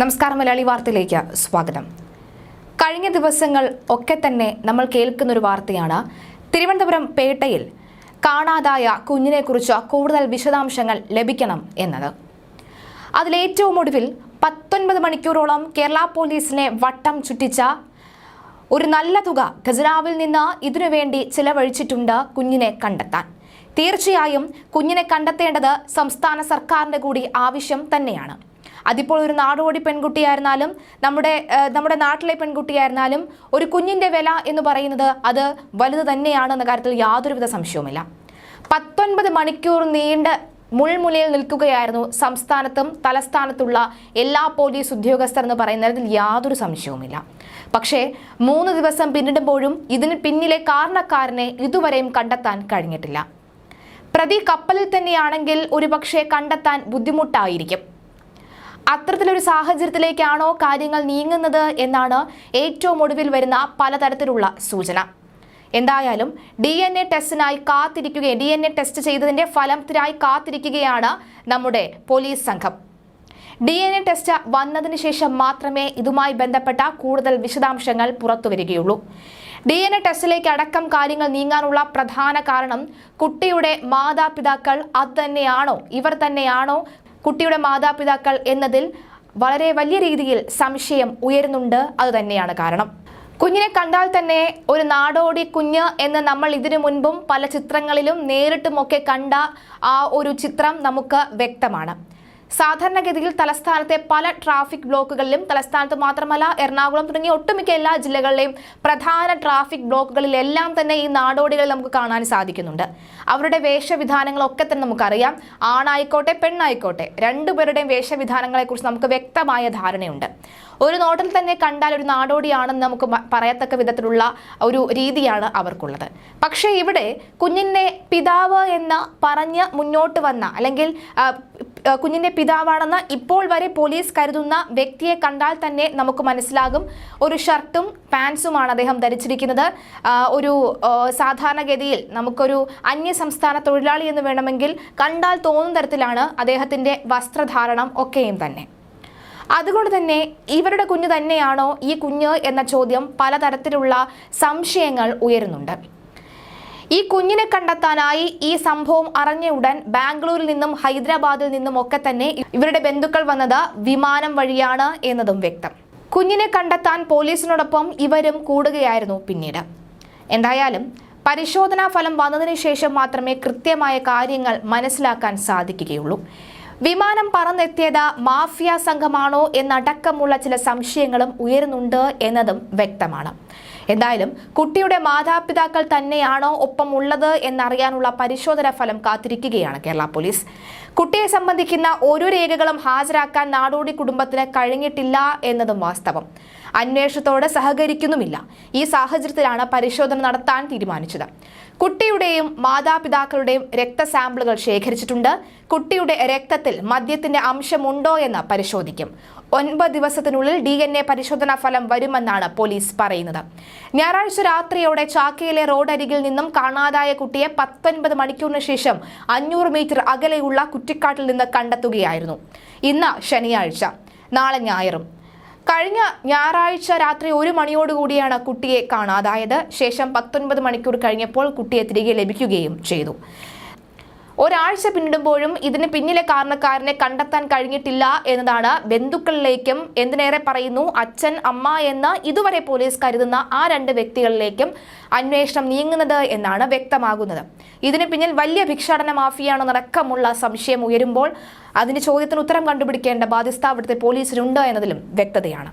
നമസ്കാരം മലയാളി വാർത്തയിലേക്ക് സ്വാഗതം. കഴിഞ്ഞ ദിവസങ്ങൾ ഒക്കെ തന്നെ നമ്മൾ കേൾക്കുന്ന ഒരു വാർത്തയാണ്. തിരുവനന്തപുരം പേട്ടയിൽ കാണാതായ കുഞ്ഞിനെക്കുറിച്ച് കൂടുതൽ വിശദാംശങ്ങൾ ലഭിക്കണം എന്നത്. അതിലേറ്റവും ഒടുവിൽ പത്തൊൻപത് മണിക്കൂറോളം കേരള പോലീസിനെ വട്ടം ചുറ്റിച്ച ഒരു നല്ല തുക ഖജനാവിൽ നിന്ന് ഇതിനുവേണ്ടി ചിലവഴിച്ചിട്ടുണ്ട് കുഞ്ഞിനെ കണ്ടെത്താൻ. തീർച്ചയായും കുഞ്ഞിനെ കണ്ടെത്തേണ്ടത് സംസ്ഥാന സർക്കാരിന്റെ കൂടി ആവശ്യം തന്നെയാണ്. അതിപ്പോൾ ഒരു നാടോടി പെൺകുട്ടിയായിരുന്നാലും നമ്മുടെ നമ്മുടെ നാട്ടിലെ പെൺകുട്ടിയായിരുന്നാലും ഒരു കുഞ്ഞിന്റെ വില എന്ന് പറയുന്നത് അത് വലുത് തന്നെയാണ് എന്ന കാര്യത്തിൽ യാതൊരുവിധ സംശയവുമില്ല. പത്തൊൻപത് മണിക്കൂർ നീണ്ട മുൾമുലയിൽ നിൽക്കുകയായിരുന്നു സംസ്ഥാനത്തും തലസ്ഥാനത്തുള്ള എല്ലാ പോലീസ് ഉദ്യോഗസ്ഥർ എന്ന് പറയുന്നതിൽ യാതൊരു സംശയവുമില്ല. പക്ഷേ മൂന്ന് ദിവസം പിന്നിടുമ്പോഴും ഇതിന് പിന്നിലെ കാരണക്കാരനെ ഇതുവരെയും കണ്ടെത്താൻ കഴിഞ്ഞിട്ടില്ല. പ്രതി കപ്പലിൽ തന്നെയാണെങ്കിൽ ഒരുപക്ഷെ കണ്ടെത്താൻ ബുദ്ധിമുട്ടായിരിക്കും. അത്തരത്തിലൊരു സാഹചര്യത്തിലേക്കാണോ കാര്യങ്ങൾ നീങ്ങുന്നത് എന്നാണ് ഏറ്റവും ഒടുവിൽ വരുന്ന പലതരത്തിലുള്ള സൂചന. എന്തായാലും ഡി എൻ എ ടെസ്റ്റിനായി കാത്തിരിക്കുകയും ഡി എൻ എ ടെസ്റ്റ് ചെയ്തതിന്റെ ഫലത്തിനായി കാത്തിരിക്കുകയാണ് നമ്മുടെ പോലീസ് സംഘം. ഡി എൻ എ ടെസ്റ്റ് വന്നതിന് ശേഷം മാത്രമേ ഇതുമായി ബന്ധപ്പെട്ട കൂടുതൽ വിശദാംശങ്ങൾ പുറത്തു വരികയുള്ളൂ. ഡി എൻ എ ടെസ്റ്റിലേക്ക് അടക്കം കാര്യങ്ങൾ നീങ്ങാനുള്ള പ്രധാന കാരണം കുട്ടിയുടെ മാതാപിതാക്കൾ അത് തന്നെയാണോ ഇവർ തന്നെയാണോ കുട്ടിയുടെ മാതാപിതാക്കൾ എന്നതിൽ വളരെ വലിയ രീതിയിൽ സംശയം ഉയരുന്നുണ്ട്. അതുതന്നെയാണ് കാരണം. കുഞ്ഞിനെ കണ്ടാൽ തന്നെ ഒരു നാടോടി കുഞ്ഞ് എന്ന് നമ്മൾ ഇതിനു മുൻപും പല ചിത്രങ്ങളിലും നേരിട്ടുമൊക്കെ കണ്ട ആ ഒരു ചിത്രം നമുക്ക് വ്യക്തമാണ്. സാധാരണഗതിയിൽ തലസ്ഥാനത്തെ പല ട്രാഫിക് ബ്ലോക്കുകളിലും തലസ്ഥാനത്ത് മാത്രമല്ല എറണാകുളം തുടങ്ങിയ ഒട്ടുമിക്ക എല്ലാ ജില്ലകളിലെയും പ്രധാന ട്രാഫിക് ബ്ലോക്കുകളിലെല്ലാം തന്നെ ഈ നാടോടികൾ നമുക്ക് കാണാൻ സാധിക്കുന്നുണ്ട്. അവരുടെ വേഷവിധാനങ്ങളൊക്കെ തന്നെ നമുക്കറിയാം. ആണായിക്കോട്ടെ പെണ്ണായിക്കോട്ടെ രണ്ടുപേരുടെയും വേഷവിധാനങ്ങളെക്കുറിച്ച് നമുക്ക് വ്യക്തമായ ധാരണയുണ്ട്. ഒരു നോട്ടിൽ തന്നെ കണ്ടാൽ ഒരു നാടോടിയാണെന്ന് നമുക്ക് പറയത്തക്ക വിധത്തിലുള്ള ഒരു രീതിയാണ് അവർക്കുള്ളത്. പക്ഷേ ഇവിടെ കുഞ്ഞിന്റെ പിതാവ് എന്ന് പറഞ്ഞ് മുന്നോട്ട് വന്ന അല്ലെങ്കിൽ ആ, പിതാവാണെന്ന് ഇപ്പോൾ വരെ പോലീസ് കരുതുന്ന വ്യക്തിയെ കണ്ടാൽ തന്നെ നമുക്ക് മനസ്സിലാകും. ഒരു ഷർട്ടും പാൻസുമാണ് അദ്ദേഹം ധരിച്ചിരിക്കുന്നത്. ഒരു സാധാരണഗതിയിൽ നമുക്കൊരു അന്യ സംസ്ഥാന തൊഴിലാളി എന്ന് വേണമെങ്കിൽ കണ്ടാൽ തോന്നുന്ന തരത്തിലാണ് അദ്ദേഹത്തിന്റെ വസ്ത്രധാരണം ഒക്കെയും തന്നെ. അതുകൊണ്ട് തന്നെ ഇവരുടെ കുഞ്ഞു തന്നെയാണോ ഈ കുഞ്ഞ് എന്ന ചോദ്യം പലതരത്തിലുള്ള സംശയങ്ങൾ ഉയരുന്നുണ്ട്. ഈ കുഞ്ഞിനെ കണ്ടെത്താനായി ഈ സംഭവം അറിഞ്ഞ ഉടൻ ബാംഗ്ലൂരിൽ നിന്നും ഹൈദരാബാദിൽ നിന്നും ഒക്കെ തന്നെ ഇവരുടെ ബന്ധുക്കൾ വന്നത് വിമാനം വഴിയാണ് എന്നതും വ്യക്തം. കുഞ്ഞിനെ കണ്ടെത്താൻ പോലീസിനോടൊപ്പം ഇവരും കൂടുകയായിരുന്നു പിന്നീട്. എന്തായാലും പരിശോധനാ ഫലം വന്നതിന് ശേഷം മാത്രമേ കൃത്യമായ കാര്യങ്ങൾ മനസ്സിലാക്കാൻ സാധിക്കുകയുള്ളൂ. വിമാനം പറന്നെത്തിയത് മാഫിയ സംഘമാണോ എന്നടക്കമുള്ള ചില സംശയങ്ങളും ഉയരുന്നുണ്ട് എന്നതും വ്യക്തമാണ്. എന്തായാലും കുട്ടിയുടെ മാതാപിതാക്കൾ തന്നെയാണോ ഒപ്പം ഉള്ളത് എന്നറിയാനുള്ള പരിശോധനാ ഫലം കാത്തിരിക്കുകയാണ് കേരള പോലീസ്. കുട്ടിയെ സംബന്ധിക്കുന്ന ഒരു രേഖകളും ഹാജരാക്കാൻ നാടോടി കുടുംബത്തിന് കഴിഞ്ഞിട്ടില്ല എന്നതും വാസ്തവം. അന്വേഷണത്തോട് സഹകരിക്കുന്നുമില്ല. ഈ സാഹചര്യത്തിലാണ് പരിശോധന നടത്താൻ തീരുമാനിച്ചത്. കുട്ടിയുടെയും മാതാപിതാക്കളുടെയും രക്ത സാമ്പിളുകൾ ശേഖരിച്ചിട്ടുണ്ട്. കുട്ടിയുടെ രക്തത്തിൽ മദ്യത്തിന്റെ അംശമുണ്ടോ എന്ന് പരിശോധിക്കും. ഒൻപത് ദിവസത്തിനുള്ളിൽ ഡി എൻ എ പരിശോധനാ ഫലം വരുമെന്നാണ് പോലീസ് പറയുന്നത്. ഞായറാഴ്ച രാത്രിയോടെ ചാക്കയിലെ റോഡരികിൽ നിന്നും കാണാതായ കുട്ടിയെ പത്തൊൻപത് മണിക്കൂറിന് ശേഷം അഞ്ഞൂറ് മീറ്റർ അകലെയുള്ള കുറ്റിക്കാട്ടിൽ നിന്ന് കണ്ടെത്തുകയായിരുന്നു. ഇന്ന് ശനിയാഴ്ച. നാളെ ഞായറും. കഴിഞ്ഞ ഞായറാഴ്ച രാത്രി ഒരു മണിയോടുകൂടിയാണ് കുട്ടിയെ കാണാതായത്. ശേഷം പത്തൊൻപത് മണിക്കൂർ കഴിഞ്ഞപ്പോൾ കുട്ടിയെ തിരികെ ലഭിക്കുകയും ചെയ്തു. ഒരാഴ്ച പിന്നിടുമ്പോഴും ഇതിന് പിന്നിലെ കാരണക്കാരനെ കണ്ടെത്താൻ കഴിഞ്ഞിട്ടില്ല എന്നതാണ് ബന്ധുക്കളിലേക്കും എന്തിനേറെ പറയുന്നു അച്ഛൻ അമ്മ എന്ന് ഇതുവരെ പോലീസ് കരുതുന്ന ആ രണ്ട് വ്യക്തികളിലേക്കും അന്വേഷണം നീങ്ങുന്നത് എന്നാണ് വ്യക്തമാകുന്നത്. ഇതിന് പിന്നിൽ വലിയ ഭിക്ഷാടന മാഫിയാണെന്നടക്കമുള്ള സംശയം ഉയരുമ്പോൾ അതിന് ചോദ്യത്തിന് ഉത്തരം കണ്ടുപിടിക്കേണ്ട ബാധ്യസ്ഥ അവിടുത്തെ പോലീസിനുണ്ട് എന്നതിലും വ്യക്തതയാണ്.